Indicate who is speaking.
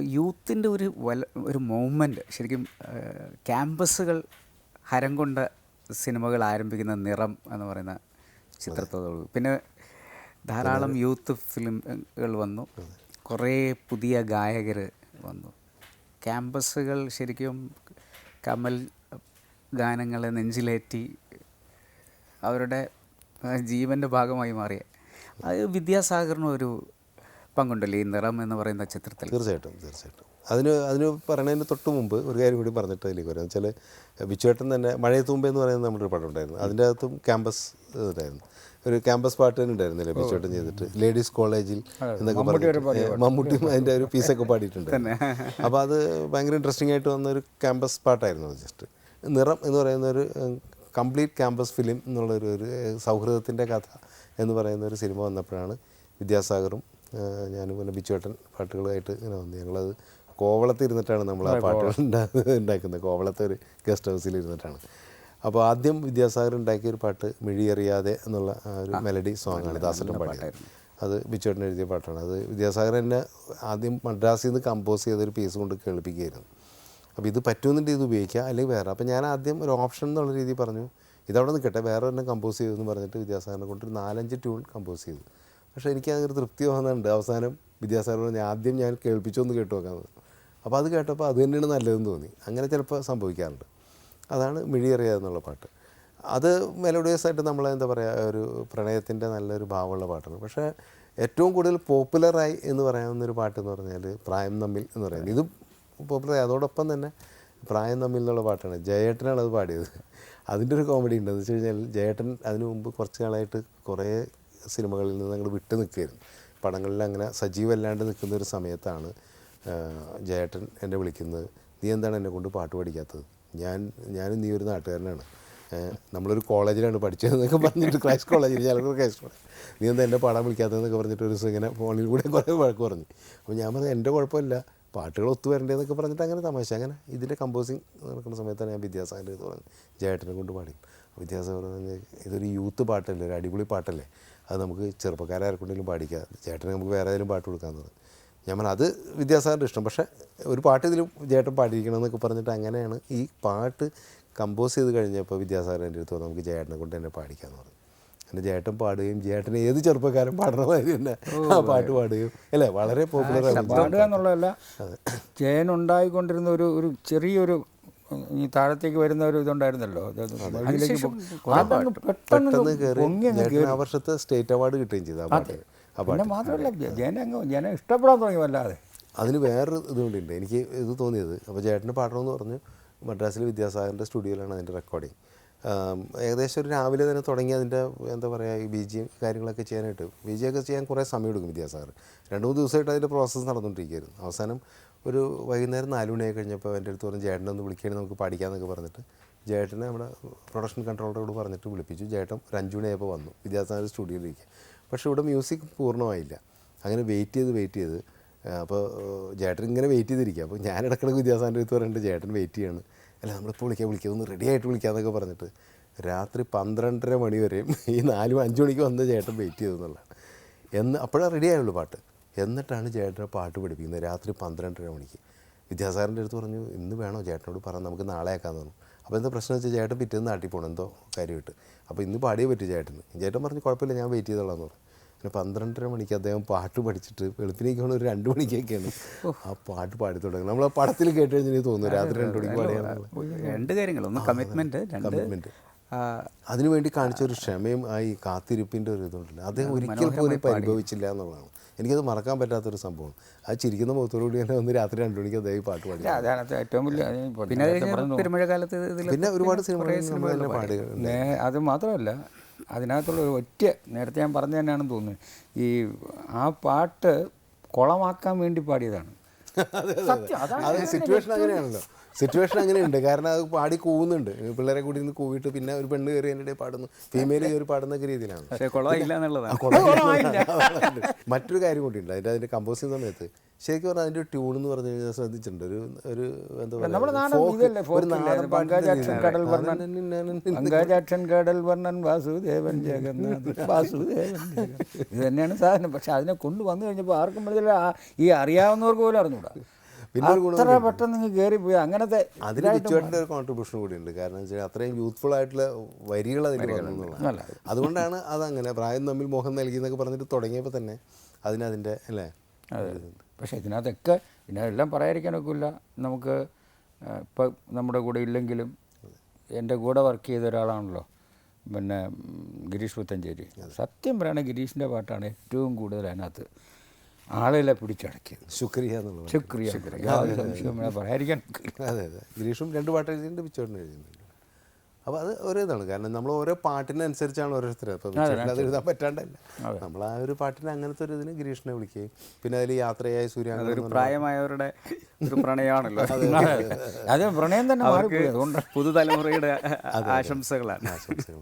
Speaker 1: യൂത്തിന്റെ ഒരു വല ഒരു മൂവ്മെന്റ് ശരിക്കും ക്യാമ്പസുകൾ ഹരം കൊണ്ട സിനിമകൾ ആരംഭിക്കുന്ന നിറം എന്ന് പറയുന്ന ചിത്രത്തോട് പിന്നെ ധാരാളം യൂത്ത് ഫിലിമുകൾ വന്നു. കുറേ പുതിയ ഗായകർ വന്നു. ക്യാമ്പസുകൾ ശരിക്കും കമൽ ഗാനങ്ങളെ നെഞ്ചിലേറ്റി അവരുടെ ജീവന്റെ ഭാഗമായി മാറിയ. അത് വിദ്യാസാഗറിന് ഒരു പങ്കുണ്ടല്ലോ ഈ നിറം എന്ന് പറയുന്ന ചിത്രത്തിൽ.
Speaker 2: തീർച്ചയായിട്ടും തീർച്ചയായിട്ടും. അതിന് അതിന് പറയുന്നതിന് തൊട്ട് മുമ്പ് ഒരു കാര്യം കൂടി പറഞ്ഞിട്ട് അതിലേക്ക് വരാം. വെച്ചാൽ ബിച്ചുവേട്ടൻ തന്നെ മഴയത്ത് മുമ്പേ എന്ന് പറയുന്ന നമ്മുടെ ഒരു പടം ഉണ്ടായിരുന്നു അതിന്റെ അകത്തും ക്യാമ്പസ് ഇതായിരുന്നു. ഒരു ക്യാമ്പസ് പാട്ട് തന്നെ ഉണ്ടായിരുന്നില്ലേ ബിച്ചുവേട്ടൻ ചെയ്തിട്ട്? ലേഡീസ് കോളേജിൽ എന്നൊക്കെ പറഞ്ഞിട്ട്. മമ്മൂട്ടിയും അതിന്റെ ഒരു പീസൊക്കെ പാടിയിട്ടുണ്ട്. അപ്പോൾ അത് ഭയങ്കര ഇൻട്രസ്റ്റിംഗ് ആയിട്ട് വന്ന ഒരു ക്യാമ്പസ് പാട്ടായിരുന്നു അത് ജസ്റ്റ് നിറം എന്ന് പറയുന്ന ഒരു കംപ്ലീറ്റ് ക്യാമ്പസ് ഫിലിം എന്നുള്ളൊരു ഒരു സൗഹൃദത്തിന്റെ കഥ എന്ന് പറയുന്ന ഒരു സിനിമ വന്നപ്പോഴാണ് വിദ്യാസാഗറും ഞാനും പിന്നെ ബിച്ചുവേട്ടൻ പാട്ടുകളായിട്ട് ഇങ്ങനെ വന്നു. ഞങ്ങളത് കോവളത്ത് ഇരുന്നിട്ടാണ് നമ്മൾ ആ പാട്ടുകൾ ഉണ്ടാ- ഉണ്ടാക്കുന്നത്. കോവളത്തെ ഒരു ഗസ്റ്റ് ഹൗസിൽ ഇരുന്നിട്ടാണ്. അപ്പോൾ ആദ്യം വിദ്യാസാഗർ ഉണ്ടാക്കിയ ഒരു പാട്ട് മിഴിയറിയാതെ എന്നുള്ള ഒരു മെലഡി സോങ്ങാണ് ദാസട്ടൻ പാടിയത്. അത് ബിച്ചുവേട്ടൻ എഴുതിയ പാട്ടാണ്. അത് വിദ്യാസാഗർ എന്നെ ആദ്യം മദ്രാസിൽ നിന്ന് കമ്പോസ് ചെയ്തൊരു പീസ് കൊണ്ട് കേൾപ്പിക്കുകയായിരുന്നു. അപ്പോൾ ഇത് പറ്റുമെന്നുണ്ട് ഇത് ഉപയോഗിക്കുക അല്ലെങ്കിൽ വേറെ. അപ്പോൾ ഞാൻ ആദ്യം ഒരു ഓപ്ഷൻ എന്നുള്ള രീതിയിൽ പറഞ്ഞു ഇതവിടെ നിൽക്കട്ടെ വേറെ തന്നെ കമ്പോസ് ചെയ്തു എന്ന് പറഞ്ഞിട്ട് വിദ്യാസാഗറിനെ കൊണ്ട് ഒരു നാലഞ്ച് ട്യൂൺ കമ്പോസ് ചെയ്തു. പക്ഷേ എനിക്ക് അതൊരു തൃപ്തി തോന്നുന്നുണ്ട് അവസാനം വിദ്യാസാഗർ ഞാൻ ആദ്യം ഞാൻ കേൾപ്പിച്ചൊന്ന് കേട്ടു നോക്കാമെന്ന് അപ്പോൾ അത് കേട്ടപ്പോൾ അത് തന്നെയാണ് നല്ലതെന്ന് തോന്നി. അങ്ങനെ ചിലപ്പോൾ സംഭവിക്കാറുണ്ട്. അതാണ് മിഴിയറിയാതെന്നുള്ള പാട്ട്. അത് മെലോഡിയസ് ആയിട്ട് നമ്മൾ എന്താ പറയുക ഒരു പ്രണയത്തിന്റെ നല്ലൊരു ഭാവമുള്ള പാട്ടാണ്. പക്ഷേ ഏറ്റവും കൂടുതൽ പോപ്പുലറായി എന്ന് പറയാവുന്നൊരു പാട്ട് എന്ന് പറഞ്ഞാൽ പ്രായം തമ്മിൽ എന്ന് പറയുന്നത്. ഇത് പോപ്പുലറായി അതോടൊപ്പം തന്നെ പ്രായം തമ്മിൽ എന്നുള്ള പാട്ടാണ്. ജയേട്ടനാണ് അത് പാടിയത്. അതിന്റെ ഒരു കോമഡി ഉണ്ട്. എന്ന് വെച്ച് കഴിഞ്ഞാൽ ജയേട്ടൻ അതിനു മുമ്പ് കുറച്ച് നാളായിട്ട് കുറേ സിനിമകളിൽ നിന്ന് അങ്ങോട്ട് വിട്ടു നിൽക്കുകയായിരുന്നു. പടങ്ങളിൽ അങ്ങനെ സജീവമല്ലാണ്ട് നിൽക്കുന്ന ഒരു സമയത്താണ് ജയേട്ടൻ എന്നെ വിളിക്കുന്നത്. നീ എന്താണ് എന്നെ കൊണ്ട് പാട്ട് പഠിക്കാത്തത്? ഞാൻ ഞാനും നീ ഒരു നാട്ടുകാരനാണ്. നമ്മളൊരു കോളേജിലാണ് പഠിച്ചതെന്നൊക്കെ പറഞ്ഞിട്ട് ക്രൈസ് കോളേജിൽ ചിലപ്പോൾ ക്രൈസ് കോളേജ് നീ എന്താ എന്റെ പാടാൻ വിളിക്കാത്തതെന്നൊക്കെ പറഞ്ഞിട്ട് ഒരു ദിവസം ഇങ്ങനെ ഫോണിൽ കൂടെ കുറേ വഴക്ക് പറഞ്ഞു. അപ്പോൾ ഞാൻ പറഞ്ഞു എന്റെ കുഴപ്പമില്ല. പാട്ടുകൾ ഒത്തു വരണ്ടേന്നൊക്കെ പറഞ്ഞിട്ട് അങ്ങനെ തമാശ. അങ്ങനെ ഇതിന്റെ കമ്പോസിങ് നടക്കുന്ന സമയത്താണ് ഞാൻ വിദ്യാസാഗറിന്റെ ഇത് പറഞ്ഞു ജയേട്ടനെ കൊണ്ട് പാടി. പറഞ്ഞു ഇതൊരു യൂത്ത് പാട്ടല്ലേ ഒരു അടിപൊളി പാട്ടല്ലേ? അത് നമുക്ക് ചെറുപ്പക്കാരാർക്കുണ്ടെങ്കിലും പാടിക്കാം. ചേട്ടനെ നമുക്ക് വേറെ ഏതെങ്കിലും പാട്ട് കൊടുക്കാമെന്ന് പറഞ്ഞു ഞാൻ പറഞ്ഞു അത് വിദ്യാസാറിന്റെ ഇഷ്ടം. പക്ഷേ ഒരു പാട്ട് ഇതിലും ചേട്ടൻ പാടിയിരിക്കണം എന്നൊക്കെ പറഞ്ഞിട്ട് അങ്ങനെയാണ് ഈ പാട്ട് കമ്പോസ് ചെയ്ത് കഴിഞ്ഞപ്പോൾ വിദ്യാസാഗർ എന്റെ അടുത്ത് നമുക്ക് ചേട്ടനെ കൊണ്ട് തന്നെ പാടിക്കാമെന്ന് പറഞ്ഞു. എന്റെ ചേട്ടൻ പാടുകയും ചേട്ടന് ഏത് ചെറുപ്പക്കാരൻ പാടുന്ന മാതിരി തന്നെ ആ പാട്ട് പാടുകയും. അല്ലേ? വളരെ പോപ്പുലർ
Speaker 3: പാടുക എന്നുള്ളതല്ല ജയൻ ഉണ്ടായിക്കൊണ്ടിരുന്ന ഒരു ഒരു ചെറിയൊരു ഈ താഴത്തേക്ക് വരുന്ന ഒരു ഇതുണ്ടായിരുന്നല്ലോ.
Speaker 2: ആ വർഷത്തെ സ്റ്റേറ്റ് അവാർഡ് കിട്ടുകയും ചെയ്തു
Speaker 3: പിന്നെ മാത്രമല്ല ജന അങ്ങ് ജനം ഇഷ്ടപ്പെടാൻ തുടങ്ങി വല്ലാതെ.
Speaker 2: അതിന് വേറൊരു ഇതുകൊണ്ടുണ്ട് എനിക്ക് ഇത് തോന്നിയത്. അപ്പോൾ ചേട്ടന് പാടണമെന്ന് പറഞ്ഞു. മദ്രാസിലെ വിദ്യാസാഗറിന്റെ സ്റ്റുഡിയോയിലാണ് അതിന്റെ റെക്കോർഡിങ് ഏകദേശം ഒരു രാവിലെ തന്നെ തുടങ്ങി അതിന്റെ എന്താ പറയുക ഈ ബി ജി കാര്യങ്ങളൊക്കെ ചെയ്യാനായിട്ട്. ബി ജി ഒക്കെ ചെയ്യാൻ കുറേ സമയം എടുക്കും വിദ്യാസാഗർ. രണ്ട് മൂന്ന് ദിവസമായിട്ട് അതിന്റെ പ്രോസസ്സ് നടന്നുകൊണ്ടിരിക്കുകയായിരുന്നു. അവസാനം ഒരു വൈകുന്നേരം നാല് മണിയായി കഴിഞ്ഞപ്പോൾ എന്റെ അടുത്ത് പറഞ്ഞു ചേട്ടനെ ഒന്ന് വിളിക്കുകയാണ് നമുക്ക് പഠിക്കാമെന്നൊക്കെ പറഞ്ഞിട്ട്. ജേട്ടനെ നമ്മുടെ പ്രൊഡക്ഷൻ കൺട്രോളറോട് പറഞ്ഞിട്ട് വിളിപ്പിച്ചു. ജേട്ടൻ ഒരു അഞ്ച് മണിയായപ്പോൾ വന്നു. വിദ്യാസാഗർ സ്റ്റുഡിയോയിലേക്ക് പക്ഷേ ഇവിടെ മ്യൂസിക് പൂർണമായില്ല. അങ്ങനെ വെയിറ്റ് ചെയ്ത് വെയിറ്റ് ചെയ്ത് അപ്പോൾ ജേട്ടൻ ഇങ്ങനെ വെയിറ്റ് ചെയ്തിരിക്കുക. അപ്പോൾ ഞാൻ ഇടക്കിടക്ക് വിദ്യാസാഗറിന്റെ അടുത്ത് പറഞ്ഞിട്ട് ചേട്ടൻ വെയിറ്റ് ചെയ്യാണ്. അല്ല നമ്മളിപ്പോൾ വിളിക്കാം വിളിക്കാം ഒന്ന് റെഡി ആയിട്ട് വിളിക്കാമെന്നൊക്കെ പറഞ്ഞിട്ട് രാത്രി പന്ത്രണ്ടര മണി വരെയും ഈ നാലും അഞ്ച് മണിക്ക് വന്ന് ചേട്ടൻ വെയിറ്റ് ചെയ്തെന്നുള്ളതാണ് എന്ന് അപ്പോഴാണ് റെഡി ആയുള്ളൂ പാട്ട്. എന്നിട്ടാണ് ചേട്ടനെ പാട്ട് പഠിപ്പിക്കുന്നത്. രാത്രി പന്ത്രണ്ടര മണിക്ക്. വിദ്യാസാഗറിന്റെ അടുത്ത് പറഞ്ഞു ഇന്ന് വേണോ ചേട്ടനോട് പറഞ്ഞു നമുക്ക് നാളെ ആക്കാൻ തന്നു അപ്പോൾ എന്താ പ്രശ്നം വെച്ചാൽ ചേട്ടൻ പിറ്റേന്ന് നാട്ടിൽ പോകണം എന്തോ കാര്യമായിട്ട്. അപ്പോൾ ഇന്ന് പാടിയേ പറ്റൂ ചേട്ടന്. ചേട്ടൻ പറഞ്ഞു കുഴപ്പമില്ല ഞാൻ വെയിറ്റ് ചെയ്തോളാം പറഞ്ഞു. പിന്നെ പന്ത്രണ്ടര മണിക്ക് അദ്ദേഹം പാട്ട് പഠിച്ചിട്ട് വെളുപ്പിനേക്കാണ് ഒരു രണ്ട് മണിക്കൊക്കെയാണ് ആ പാട്ട് പാടി തുടങ്ങുന്നത്. നമ്മൾ ആ പടത്തിൽ കേട്ട് കഴിഞ്ഞാൽ തോന്നുന്നു രാത്രി രണ്ട് മണിക്ക്
Speaker 1: രണ്ട് കാര്യങ്ങൾ. ഒന്ന് കമ്മിറ്റ്മെന്റ് രണ്ട് കമ്മിറ്റ്മെന്റ്
Speaker 2: അതിനുവേണ്ടി കാണിച്ച ഒരു ക്ഷമയും ആ ഈ കാത്തിരിപ്പിന്റെ ഒരു ഇതുണ്ടല്ലോ. അദ്ദേഹം ഒരിക്കലും പോലും അനുഭവിച്ചില്ല എന്നുള്ളതാണ്. എനിക്കത് മറക്കാൻ പറ്റാത്തൊരു സംഭവം. ആ ചിരിക്കുന്ന മുഖത്തോടുകൂടി തന്നെ ഒന്ന് രാത്രി രണ്ടു മണിക്ക് അദ്ദേഹം ഈ പാട്ട് പാടി.
Speaker 3: അതാണ് ഏറ്റവും വലിയ
Speaker 1: പിന്നെ കാലത്ത്
Speaker 2: പിന്നെ ഒരുപാട് സിനിമകൾ
Speaker 3: അത് മാത്രമല്ല അതിനകത്തുള്ള ഒരു ഒറ്റ നേരത്തെ ഞാൻ പറഞ്ഞു തന്നെയാണെന്ന് തോന്നുന്നത് ഈ ആ പാട്ട് കുളമാക്കാൻ വേണ്ടി പാടിയതാണ്.
Speaker 2: അത് സിറ്റുവേഷൻ അങ്ങനെയാണല്ലോ. സിറ്റുവേഷൻ അങ്ങനെയുണ്ട്. കാരണം അത് പാടി കൂവുന്നുണ്ട്. പിള്ളേരെ കൂടി നിന്ന് കൂവിട്ട് പിന്നെ ഒരു പെണ്ണ് കയറി എന്റെ പാടുന്നു. ഫീമെയിൽ കയറി പാടുന്ന രീതിയിലാണ്. മറ്റൊരു കാര്യം കൂടി ഉണ്ട് അതിന്റെ അതിന്റെ കമ്പോസിംഗ് സമയത്ത് ശരിക്കും പറഞ്ഞാൽ അതിന്റെ ട്യൂൺ എന്ന് പറഞ്ഞു കഴിഞ്ഞാൽ ശ്രദ്ധിച്ചിട്ടുണ്ട്. ഒരു ഒരു എന്താ
Speaker 3: പറയുക കടൽ വർണൻ. വാസുദേവൻ ജഗന്നാഥ് വാസുദേവൻ ഇത് തന്നെയാണ് സാധനം. പക്ഷെ അതിനെ കൊണ്ട് വന്നു കഴിഞ്ഞപ്പോൾ ആർക്കും മനസ്സിലായി ഈ അറിയാവുന്നവർക്ക് പോലും അറിഞ്ഞൂടാ. അത്ര പെട്ടെന്ന് നിങ്ങൾ കയറിപ്പോയി അങ്ങനത്തെ
Speaker 2: അതിന് ബിച്ചുവേട്ടന്റെ ഒരു കോൺട്രിബ്യൂഷൻ കൂടിയുണ്ട്. കാരണം വെച്ചാൽ അത്രയും യൂത്ത്ഫുൾ ആയിട്ടുള്ള വരികൾ അതിന് വന്നു അതുകൊണ്ടാണ് അതങ്ങനെ പ്രായം തമ്മിൽ മോഹം നൽകി എന്നൊക്കെ പറഞ്ഞിട്ട് തുടങ്ങിയപ്പോൾ തന്നെ അതിനതിന്റെ അല്ലേ?
Speaker 3: പക്ഷേ ഇതിനകത്തൊക്കെ പിന്നെ എല്ലാം പറയാതിരിക്കാനൊക്കില്ല നമുക്ക് ഇപ്പം നമ്മുടെ കൂടെ ഇല്ലെങ്കിലും എന്റെ കൂടെ വർക്ക് ചെയ്ത ഒരാളാണല്ലോ. പിന്നെ ഗിരീഷ് പുത്തഞ്ചേരി. സത്യം പറയുകയാണെങ്കിൽ ഗിരീഷിന്റെ പാട്ടാണ് ഏറ്റവും കൂടുതൽ അതിനകത്ത് ആളുകളെ പിടിച്ചടക്കിയത്.
Speaker 2: ശുക്രിയ എന്നുള്ളത്
Speaker 3: ശുക്രിയ പറയാതിരിക്കാൻ
Speaker 2: അതെ അതെ. ഗിരീഷും രണ്ട് പാട്ട് എഴുതിയിട്ടുണ്ട് പിച്ചോട്ടിന് എഴുതിയിട്ടുണ്ട്. അപ്പോൾ അത് ഒരു ഇതാണ്. കാരണം നമ്മൾ ഓരോ പാട്ടിനനുസരിച്ചാണ് ഓരോരുത്തർ അപ്പോൾ അത് എഴുതാൻ പറ്റാണ്ടല്ല. നമ്മൾ ആ ഒരു പാട്ടിന് അങ്ങനത്തെ ഒരു ഇതിന് ഗിരീഷിനെ വിളിക്കുകയും പിന്നെ അതിൽ യാത്രയായ
Speaker 1: സൂര്യ പ്രായമായവരുടെ ഒരു പ്രണയമാണല്ലോ.
Speaker 3: അത് പ്രണയം തന്നെ
Speaker 1: പുതുതലമുറയുടെ ആശംസകളാണ്.
Speaker 2: ആശംസകൾ